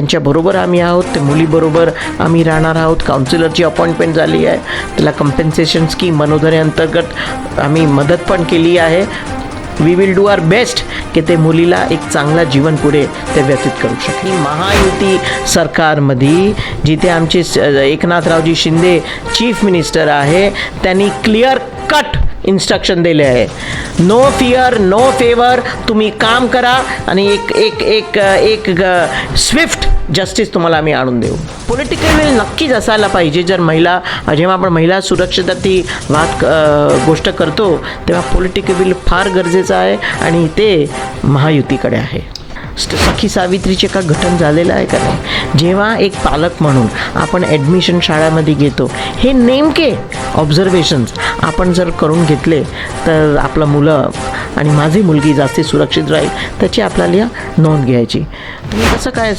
त्यांच्याबरोबर आम्ही आहोत ते मुलीबरोबर आम्ही राहणार आहोत. काउन्सिलरची अपॉइंटमेंट झाली आहे. त्याला कम्पेन्सेशन स्कीम मनोधरे अंतर्गत आम्ही मदत पण केली आहे. We will do our best की ते मुलीला एक चांगला जीवन पुढे ते व्यतीत करू शकते महायुती सरकारमध्ये जिथे आमचे एकनाथरावजी शिंदे चीफ मिनिस्टर आहे त्यांनी क्लिअर कट इन्स्ट्रक्शन दिले आहे. नो फिअर नो फेवर तुम्ही काम करा आणि एक एक एक एक स्विफ्ट जस्टिस तुम्हाला आम्ही आणून देऊ. पॉलिटिकल विल नक्कीच असायला पाहिजे. जर महिला जेव्हा आपण महिला सुरक्षितती वाद गोष्ट करतो तेव्हा पॉलिटिकल विल फार गरजेचं आहे आणि ते महायुतीकडे आहे. सखी सावित्रीचे का घटन झालेलं आहे का नाही? जेव्हा एक पालक म्हणून आपण ॲडमिशन शाळेमध्ये घेतो हे नेमके ऑब्झर्वेशन्स आपण जर करून घेतले तर आपलं मुलं आणि माझी मुलगी जास्ती सुरक्षित राहील त्याची आपल्याला नोंद घ्यायची. तुम्ही कसं काय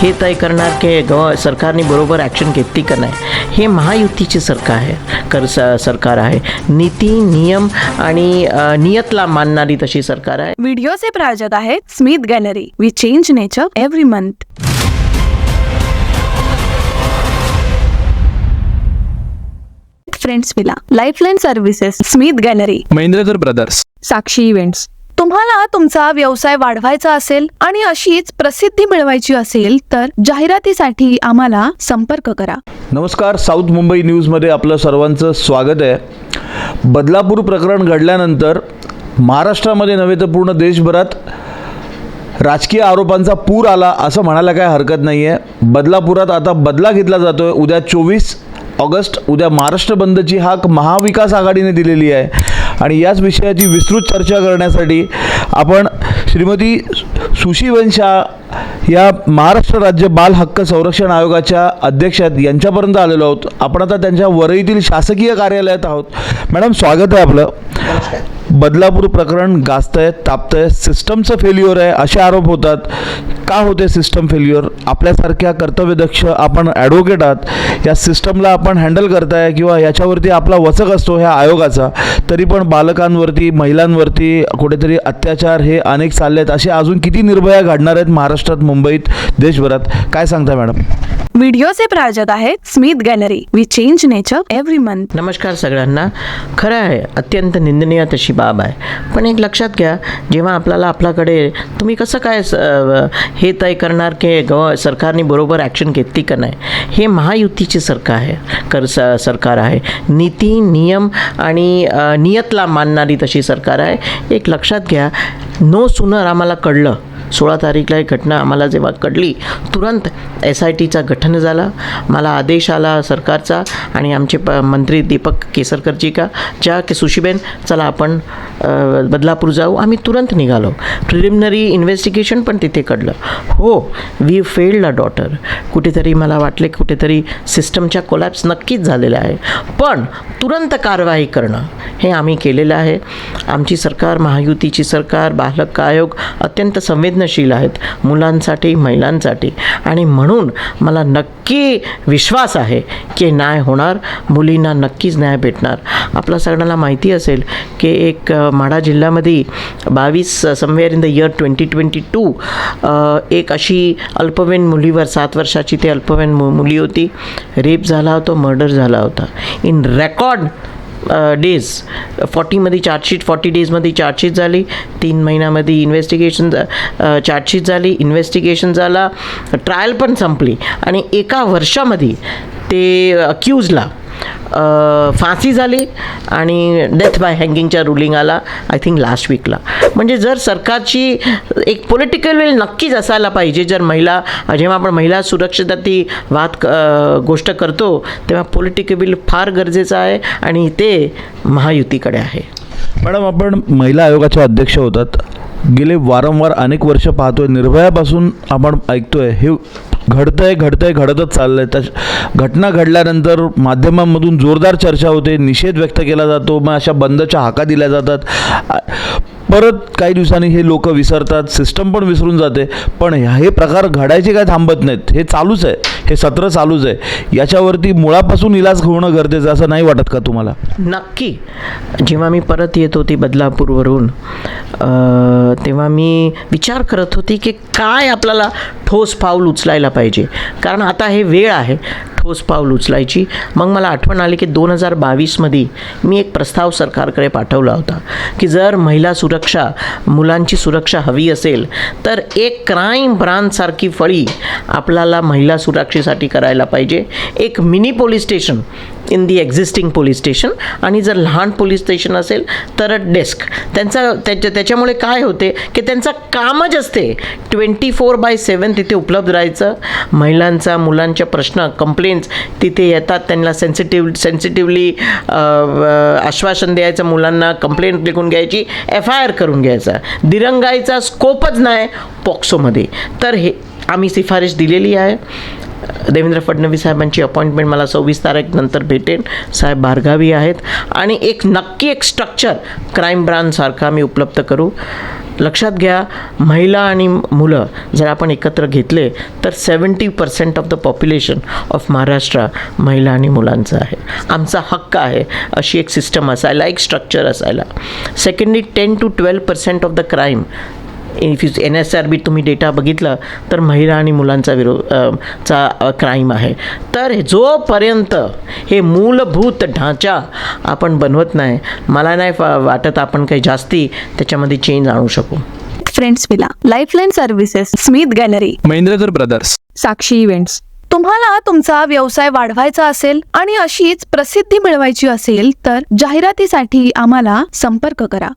हे तय करणार की गव सरकारने बरोबर ॲक्शन घेतली का नाही? हे महायुतीचे सरकार आहे कर स सरकार आहे. नीती नियम आणि नियतला मानणारी तशी सरकार आहे. व्हिडिओचे प्रायोजक आहेत Smith gallery we change nature every month friends villa lifeline services Smith gallery Mahendrakar brothers Sakshi events तुम्हाला तुमचा व्यवसाय वाढवायचा असेल आणि अशीच प्रसिद्धी मिळवायची असेल तर जाहिरातीसाठी आम्हाला संपर्क करा. नमस्कार साऊथ मुंबई न्यूजमध्ये आपलं सर्वांचं स्वागत आहे. बदलापूर प्रकरण घडल्यानंतर महाराष्ट्रामध्ये नव्हे तर पूर्ण देशभरात राजकीय आरोपांचा पूर आला असं म्हणायला काय हरकत नाही आहे बदलापुरात आता बदला घेतला जातो आहे उद्या चोवीस ऑगस्ट उद्या महाराष्ट्र बंदची हाक महाविकास आघाडीने दिलेली आहे. आणि याच विषयाची विस्तृत चर्चा करण्यासाठी आपण श्रीमती सुशीवन शाह या महाराष्ट्र राज्य बाल हक्क संरक्षण आयोगाच्या अध्यक्ष यांच्यापर्यंत आलेलो आहोत. आपण आता त्यांच्या वरईतील शासकीय कार्यालयात आहोत. मॅडम स्वागत आहे आपलं. बदलापूर प्रकरण गाजतंय तापतंय सिस्टमचं फेल्युअर आहे असे आरोप होतात. का होते सिस्टम फेल्युअर आपल्यासारख्या कर्तव्यदक्ष आपण ॲडव्होकेट आहात. या सिस्टमला आपण हँडल करताय किंवा याच्यावरती आपला वचक असतो ह्या आयोगाचा. तरी पण बालकांवरती महिलांवरती कुठेतरी अत्याचार हे अनेक चालले आहेत असे अजून किती निर्भया घडणार आहेत महाराष्ट्रात मुंबईत देशभरात? काय सांगताय मॅडम? व्हिडिओचे प्रायोजक आहेत Smith gallery we change nature every month नमस्कार सगळ्यांना. खरं आहे अत्यंत निंदनीय तशी बाब आहे. पण एक लक्षात घ्या जेव्हा आपल्याला आपल्याकडे तुम्ही कसं काय स- हे तय करणार की गव सरकारने बरोबर ॲक्शन घेतली का नाही? हे महायुतीचे सरकार आहे. कर स सरकार आहे. नीती नियम आणि नियतला मानणारी तशी सरकार आहे. एक लक्षात घ्या नो सुनर आम्हाला कळलं सोळा तारीखला ही घटना आम्हाला जेव्हा कळली तुरंत एस आय टीचा गठन झाला. मला आदेश आला सरकारचा आणि आमचे प मंत्री दीपक केसरकरजी का ज्या की सुशीबेन चला आपण बदलापूर जाऊ. आम्ही तुरंत निघालो. प्रिलिमिनरी इन्व्हेस्टिगेशन पण तिथे कळलं. हो वी फेल्ड अ डॉटर कुठेतरी मला वाटले कुठेतरी सिस्टमच्या कोलॅप्स नक्कीच झालेला आहे. पण तुरंत कारवाई करणं हे आम्ही केलेलं आहे. आमची सरकार महायुतीची सरकार बालक आयोग अत्यंत संवेदनशील आहेत मुलांसाठी महिलांसाठी. आणि म्हणून मला नक्की विश्वास आहे की न्याय होणार मुलींना नक्कीच न्याय भेटणार. आपल्या सगळ्यांना माहिती असेल की एक माढा जिल्ह्यामध्ये बावीस somewhere in the year twenty twenty two एक अशी अल्पवयीन मुलीवर सात वर्षाची ते अल्पवयीन मु मुली होती. रेप झाला होता मर्डर झाला होता. इन रेकॉर्ड डेज फॉर्टीमध्ये चार्जशीट फॉर्टी डेजमध्ये चार्जशीट झाली. तीन महिन्यामध्ये इन्व्हेस्टिगेशन चार्जशीट झाली. इन्व्हेस्टिगेशन झाला. ट्रायल पण संपली. आणि एका वर्षामध्ये ते अक्यूजला फाशी झाली आणि डेथ बाय हँगिंगच्या रुलिंग आला आय थिंक लास्ट वीकला म्हणजे जर सरकारची एक पॉलिटिकल विल नक्कीच असायला पाहिजे जर महिला जेव्हा आपण महिला सुरक्षितती वाद गोष्ट करतो तेव्हा पॉलिटिकल विल फार गरजेचं आहे आणि ते महायुतीकडे आहे. मॅडम आपण महिला आयोगाच्या अध्यक्ष होतात. गेले वारंवार अनेक वर्ष पाहतोय निर्भयापासून आपण ऐकतोय हे घडतंय घडतंय घडतच चाललंय. त्या घटना घडल्यानंतर माध्यमांमधून जोरदार चर्चा होते निषेध व्यक्त केला जातो मग अशा बंदच्या हाका दिल्या जातात. परत काही दिवसांनी हे लोक विसरतात सिस्टम पण विसरून जाते. पण हे प्रकार घडायचे काय थांबत नाहीत हे चालूच आहे. हे सत्र चालूच आहे. याच्यावरती मुळापासून इलाज होणं गरजेचं असं नाही वाटत का तुम्हाला? नक्की. जेव्हा मी परत येत होती बदलापूरवरून तेव्हा मी विचार करत होती की काय आपल्याला ठोस पाऊल उचलायला पाहिजे. कारण आता हे वेळ आहे. ठोस पाऊल उचलायची. मग मला आठवण आली की दोन हजार बावीसमध्ये मी एक प्रस्ताव सरकारकडे पाठवला होता की जर महिला सुरक्षा मुलांची सुरक्षा हवी असेल तर एक क्राईम ब्रांचसारखी फळी आपल्याला महिला सुरक्षेसाठी करायला पाहिजे. एक mini police station in the existing police station आणि जर लहान पोलीस स्टेशन असेल तर डेस्क त्यांचा त्याच्या त्याच्यामुळे काय होते की त्यांचं कामच असते. ट्वेंटी फोर बाय सेवन तिथे उपलब्ध राहायचं. महिलांचा मुलांच्या प्रश्न कंप्लेंट्स तिथे येतात. त्यांना सेन्सिटिव्ह सेन्सिटिव्हली आश्वासन द्यायचं मुलांना कंप्लेंट लिखून घ्यायची एफ आय आर करून घ्यायचा. दिरंगाईचा स्कोपच नाही पॉक्सोमध्ये तर हे आम्ही शिफारस दिलेली आहे. देवेंद्र फडणवीस साहेबांची अपॉइंटमेंट मला सव्वीस तारीख नंतर भेटेन साहेब बारगावी आहेत. आणि एक नक्की एक स्ट्रक्चर क्राईम ब्रांचसारखा आम्ही उपलब्ध करू. लक्षात घ्या महिला आणि मुलं जर आपण एकत्र घेतले तर seventy percent of the population of Maharashtra महिला आणि मुलांचं आहे. आमचा हक्क आहे अशी एक सिस्टम असायला एक स्ट्रक्चर असायला. Secondly ten to twelve percent of the crime if you N S R B तुम्ही डेटा बघितला तर महिला आणि मुलांचा विरो अ, चा क्राईम आहे. तर जोपर्यंत हे मूलभूत ढांचा आपण बनवत नाही मला नाही वाटत आपण काही जास्ती त्याच्यामध्ये चेंज आणू शकू. Friends villa lifeline services Smith gallery Mahendradhar brothers Sakshi events तुम्हाला तुमचा व्यवसाय वाढवायचा असेल आणि अशीच प्रसिद्धी मिळवायची असेल तर जाहिरातीसाठी आम्हाला संपर्क करा.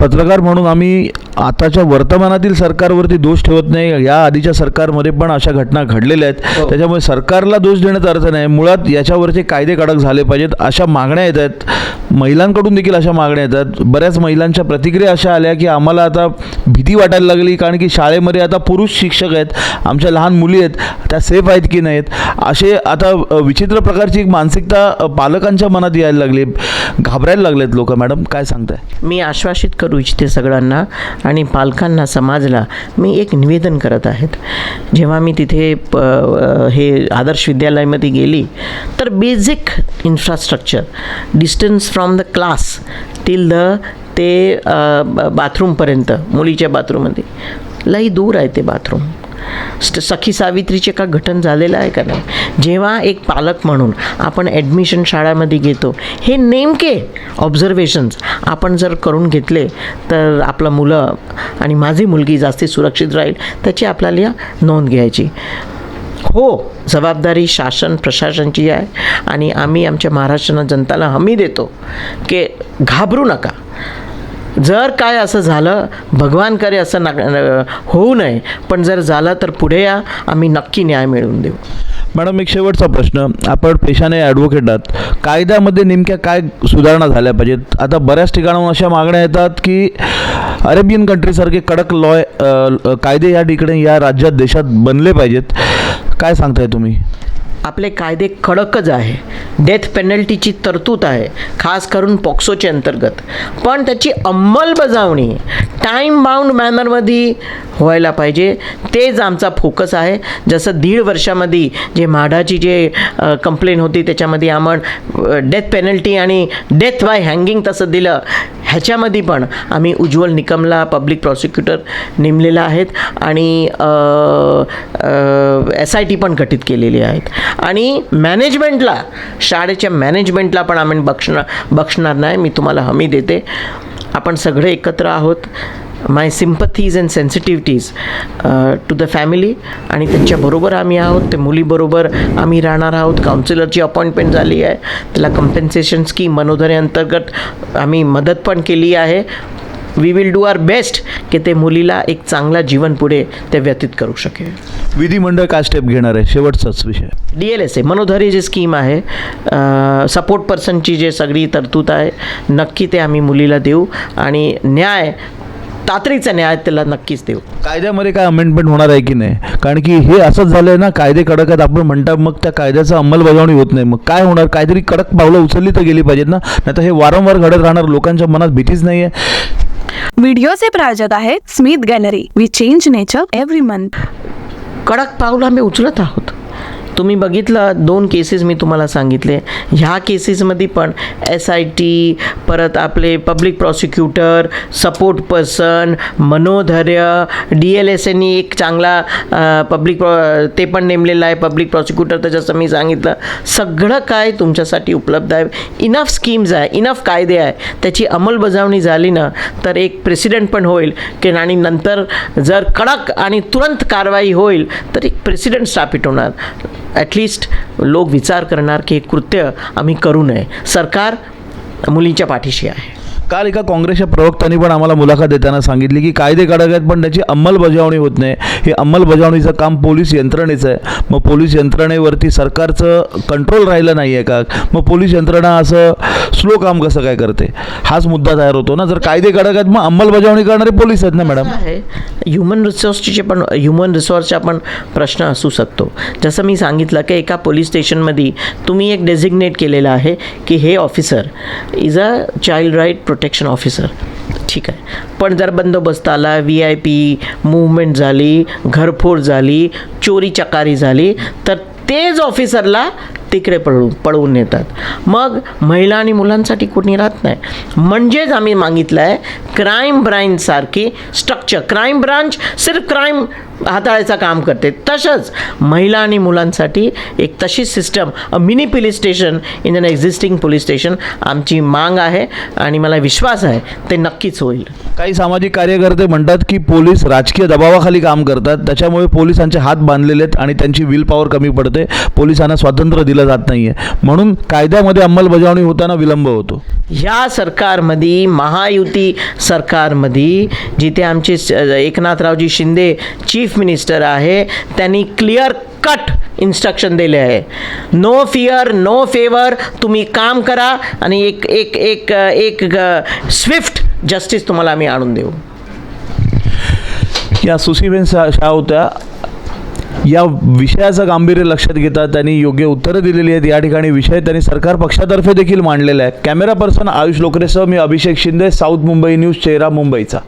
पत्रकार म्हणून आम्ही आताच्या वर्तमानातील सरकारवरती दोष ठेवत नाही. या आधीच्या सरकारमध्ये पण अशा घटना घडलेल्या आहेत. त्याच्यामुळे सरकारला दोष देण्याचा अर्थ नाही. मुळात याच्यावरचे कायदे कडक झाले पाहिजेत. अशा मागण्या येत आहेत. महिलांकडून देखील अशा मागण्या येतात बऱ्याच महिलांच्या प्रतिक्रिया अशा आल्या की आम्हाला आता भीती वाटायला लागली कारण की शाळेमध्ये आता पुरुष शिक्षक आहेत. आमच्या लहान मुली आहेत. त्या सेफ आहेत की नाहीत? असे आता विचित्र प्रकारची एक मानसिकता पालकांच्या मनात यायला लागली. घाबरायला लागलेत लोक. मॅडम काय सांगताय? मी आश्वासित करू इच्छिते सगळ्यांना. आणि पालकांना समाजला मी एक निवेदन करत आहेत. जेव्हा मी तिथे प हे आदर्श विद्यालयामध्ये गेली तर basic infrastructure distance from the class till the ते ब- बाथरूमपर्यंत मुलीच्या बाथरूममध्ये. लई दूर आहे ते बाथरूम. सखी सावित्रीचे का घटन झालेलं आहे का नाही? जेव्हा एक पालक म्हणून आपण ॲडमिशन शाळामध्ये घेतो हे नेमके ऑब्झर्वेशन्स आपण जर करून घेतले तर आपलं मुलं आणि माझी मुलगी जास्ती सुरक्षित राहील त्याची आपल्याला नोंद घ्यायची. हो जबाबदारी शासन प्रशासनची आहे. आणि आम्ही आमच्या महाराष्ट्र जनताला हमी देतो की घाबरू नका. जर काय असं झालं भगवान करे असं ना होऊ नये पण जर झालं तर पुढे या आम्ही नक्की न्याय मिळवून देऊ. मॅडम एक शेवटचा प्रश्न. आपण पेशाने ॲडव्होकेट आहात. कायद्यामध्ये नेमक्या काय सुधारणा झाल्या पाहिजेत? आता बऱ्याच ठिकाणाहून अशा मागण्या येतात की अरेबियन कंट्रीसारखे कडक लॉय कायदे या ठिकाणी या राज्यात देशात बनले पाहिजेत. काय सांगताय तुम्ही? आपले कायदे कडकच आहे. डेथ पेनल्टीची तरतूद आहे खास करून पॉक्सोच्या अंतर्गत. पण त्याची अंमलबजावणी टाईम बाउंड मॅनरमध्ये व्हायला पाहिजे. तेच आमचा फोकस आहे. जसं दीड वर्षामध्ये जे म्हाडाची जे कंप्लेन होती त्याच्यामध्ये आम्ही डेथ पेनल्टी आणि डेथ बाय हँगिंग तसं दिलं. ह्याच्यामध्ये पण आम्ही उज्ज्वल निकमला पब्लिक प्रॉसिक्युटर नेमलेला आहेत आणि एस आय टी पण गठीत केलेली आहेत. आणि मॅनेजमेंटला शाळेच्या मॅनेजमेंटला पण आम्ही बक्षणार बक्षणार नाही. मी तुम्हाला हमी देते. आपण सगळे एकत्र आहोत. My sympathies and sensitivities to the family आणि त्यांच्याबरोबर आम्ही आहोत. ते मुलीबरोबर आम्ही राहणार आहोत. काउन्सिलरची अपॉइंटमेंट झाली आहे. त्याला कम्पेन्सेशन स्कीम मनोधरे अंतर्गत आम्ही मदत पण केली आहे. We will do our best की ते मुलीला एक चांगला जीवन पुढे ते व्यतीत करू शकेल. विधिमंडळ काय स्टेप घेणार आहे? शेवटचाच विषय. D L S A Manodhairya G scheme आहे सपोर्ट पर्सनची जे सगळी तरतूद आहे नक्की ते आम्ही मुलीला देऊ आणि न्याय तातडीचा न्याय त्याला नक्कीच देऊ. कायद्यामध्ये काय अमेंडमेंट होणार आहे की नाही? कारण की हे असंच झालं आहे ना कायदे कडक आहेत आपण म्हणता मग त्या कायद्याचं अंमलबजावणी होत नाही. मग काय होणार? काहीतरी कडक पावलं उचलली तर गेली पाहिजेत ना? नाही तर हे वारंवार घडत राहणार लोकांच्या मनात भीतीच नाही आहे व्हिडिओचे प्रायोजक आहेत Smith gallery we change nature every month कडक पाऊल आम्ही उचलत आहोत. तुम्ही बघितलं दोन केसेस मी तुम्हाला सांगितले. ह्या केसेसमध्ये पण एस आय टी परत आपले public prosecutor support person Manodhairya D L S A any चांगला पब्लिक ते पण नेमलेला आहे पब्लिक प्रॉसिक्युटर त्याच्याचं मी सांगितलं सगळं काय तुमच्यासाठी उपलब्ध आहे. इनफ स्कीम्स आहे इनफ कायदे आहे. त्याची अंमलबजावणी झाली ना तर एक प्रेसिडेंट पण होईल. की आणि नंतर जर कडक आणि तुरंत कारवाई होईल तर एक प्रेसिडेंट स्थापित होणार. ॲटलिस्ट लोक विचार करणार की हे कृत्य आम्ही करू नये. सरकार मुलींच्या पाठीशी आहे. काल एका काँग्रेसच्या प्रवक्त्यांनी पण आम्हाला मुलाखत देताना सांगितली की कायदे कडक आहेत पण त्याची अंमलबजावणी होत नाही. हे अंमलबजावणीचं काम पोलीस यंत्रणेचं आहे. मग पोलीस यंत्रणेवरती सरकारचं कंट्रोल राहिलं नाही आहे का? मग पोलीस यंत्रणा असं स्लो काम कसं काय करते? हाच मुद्दा तयार होतो ना. जर कायदे कडक आहेत मग अंमलबजावणी करणारे पोलीस आहेत ना मॅडम? आहे. ह्युमन रिसोर्सचे पण ह्युमन रिसोर्सचा पण प्रश्न असू शकतो. जसं मी सांगितलं की एका पोलीस स्टेशनमध्ये तुम्ही एक डेझिग्नेट केलेलं आहे की हे officer is a child right protection officer ठीक आहे. पण जर बंदोबस्त आला व्ही आय पी मुवमेंट झाली घरफोड झाली चोरी चकारी झाली तर तेच ऑफिसरला तिकडे पळवून पळवून नेतात. मग महिला आणि मुलांसाठी कोणी राहत नाही. म्हणजेच आम्ही मागितलं आहे क्राईम ब्रांचसारखी स्ट्रक्चर क्राईम ब्रांच सिर्फ क्राईम हाताळायचं काम करते. तसंच महिला आणि मुलांसाठी एक तशी system a mini police station in an existing police station आमची मांग आहे आणि मला विश्वास आहे ते नक्कीच होईल. काही सामाजिक कार्यकर्ते म्हणतात की पोलीस राजकीय दबावाखाली काम करतात. त्याच्यामुळे पोलिसांचे हात बांधलेले आहेत आणि त्यांची विल पॉवर कमी पडते. पोलिसांना स्वातंत्र्य दिलं जात नाही आहे म्हणून कायद्यामध्ये अंमलबजावणी होताना विलंब होतो. ह्या सरकारमध्ये महायुती सरकारमध्ये जिथे आमचे एकनाथरावजी शिंदे चीफ मिनिस्टर आहे त्यांनी क्लिअर कट इन्स्ट्रक्शन दिले आहे. नो फिअर नो फेवर तुम्ही काम करा आणि एक एक एक एक स्विफ्ट जस्टिस तुम्हाला आम्ही आणून देऊ. या सुशीबेन शा शा होत्या या विषयाचं गांभीर्य लक्षात घेता त्यांनी योग्य उत्तरं दिलेली आहेत. या ठिकाणी विषय त्यांनी सरकार पक्षातर्फे देखील मांडलेला आहे. कॅमेरा पर्सन आयुष लोकरेसह मी अभिषेक शिंदे साऊथ मुंबई न्यूज चेहरा मुंबईचा.